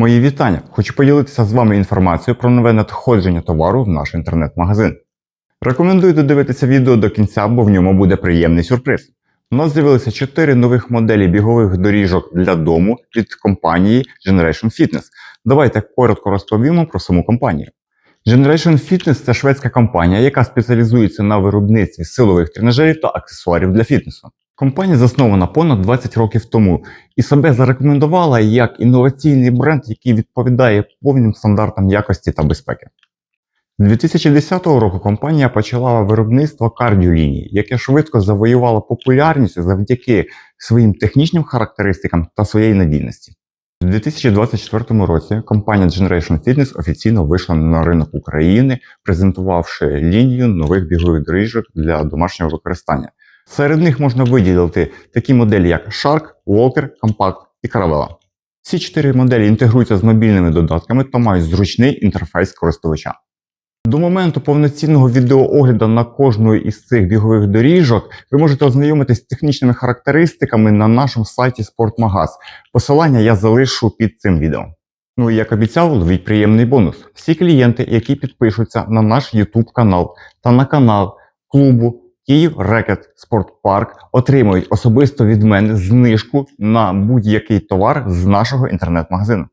Мої вітання! Хочу поділитися з вами інформацією про нове надходження товару в наш інтернет-магазин. Рекомендую додивитися відео до кінця, бо в ньому буде приємний сюрприз. У нас з'явилися 4 нових моделі бігових доріжок для дому від компанії Generation Fitness. Давайте коротко розповімо про саму компанію. Generation Fitness це шведська компанія, яка спеціалізується на виробництві силових тренажерів та аксесуарів для фітнесу. Компанія заснована понад 20 років тому і себе зарекомендувала як інноваційний бренд, який відповідає повним стандартам якості та безпеки. З 2010 року компанія почала виробництво кардіолінії, яке швидко завоювало популярність завдяки своїм технічним характеристикам та своєї надійності. У 2024 році компанія Generation Fitness офіційно вийшла на ринок України, презентувавши лінію нових бігових доріжок для домашнього використання. Серед них можна виділити такі моделі, як Shark, Walker, Compact і Caravella. Ці чотири моделі інтегруються з мобільними додатками та мають зручний інтерфейс користувача. До моменту повноцінного відеоогляду на кожну із цих бігових доріжок ви можете ознайомитись з технічними характеристиками на нашому сайті Спортмагаз. Посилання я залишу під цим відео. Ну і як обіцяв, ловіть приємний бонус. Всі клієнти, які підпишуться на наш YouTube канал та на канал клубу Київ Рекет Спортпарк, отримують особисто від мене знижку на будь-який товар з нашого інтернет-магазину.